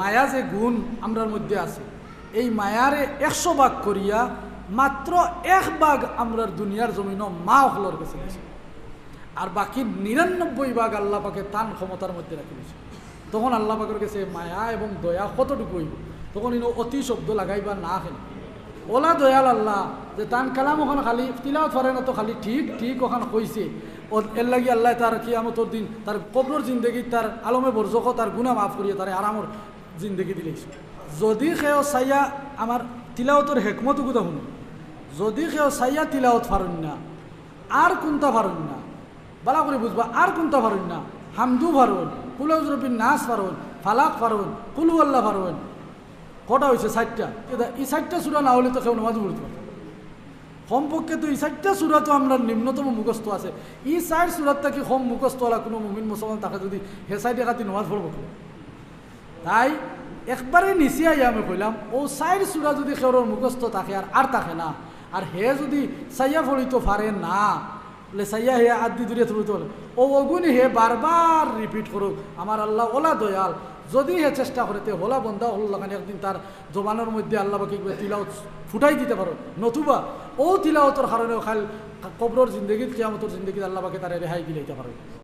মায়া যে গুণ আমরার মধ্যে আছে, এই মায়ারে একশো ভাগ করিয়া মাত্র এক ভাগ আমরার দুনিয়ার জমিন মা হলর কাছে গেছে আর বাকি নিরানব্বই ভাগ আল্লাহ পাকে তান ক্ষমতার মধ্যে রাখি দিছে। তখন আল্লাহ পাকের কাছে মায়া এবং দয়া কতটুকু হইব? তখন ইনো অতি শব্দ লাগাইবা না খেন ওলা দয়াল আল্লাহ, যে তান কালাম ওখান খালি তিলাও ফারে না তো খালি ঠিক ঠিক ওখান কইছে। এর লাগি আল্লাহ তার কিয়ামতর দিন, তার কবর জিন্দগি, তার আলমে বরজক তার গুণা মাফ করিয়ে তার আরামর জিন্দগি দিলেছে যদি সেও চাইয়া আমার তিলাওতর হেকমত গুদা শুনো যদি সেও চাইয়া তিলাওত ফারুন না, আর কোনটা ফারুন না? বালা করে বুঝবা, আর কোনটা ফারুন না? হামদু ফারুন কুলজরবিন নাচ ফারুন, ফালাক ফারুন কুলু আল্লাহ ফারুন। কটা হয়েছে? ষাটটা এই ষাটটা সুরা না হলে তো কেউ নামাজ পড়তে পারবে কমপক্ষে তো এই ষাটটা সুরা তো আমরা নিম্নতম মুখস্থ আছে। এই চার সুরাত থাকি কম মুখস্থওয়ালা কোনো মুমিন মুসলমান তাকে যদি হে সাইডে খাতি নামাজ পড়ব? তাই একবারে নিচে আইয়া আমি কইলাম, ও চার সুরা যদি সেওর মুখস্থ থাকে আর আর থাকে না, আর হে যদি চাইয়া ফলিত পারে না বলে চাইয়া হে আদি দূরে তুলিতে বলে ও অগুনি হে বারবার রিপিট করুক আমার আল্লাহ ওলা দয়াল। যদি হে চেষ্টা করে, তে হোলা বন্ধা হল লাগানি, একদিন তার জবানের মধ্যে আল্লাহ বাকি তিলাও ফুটাই দিতে পারো। নতুবা ও তিলাওতর কারণে খাল কবরর জিন্দগিত কিয়ামতর জিন্দগিত আল্লাহকে বাকে তারা রেহাই দিলাইতে পারো।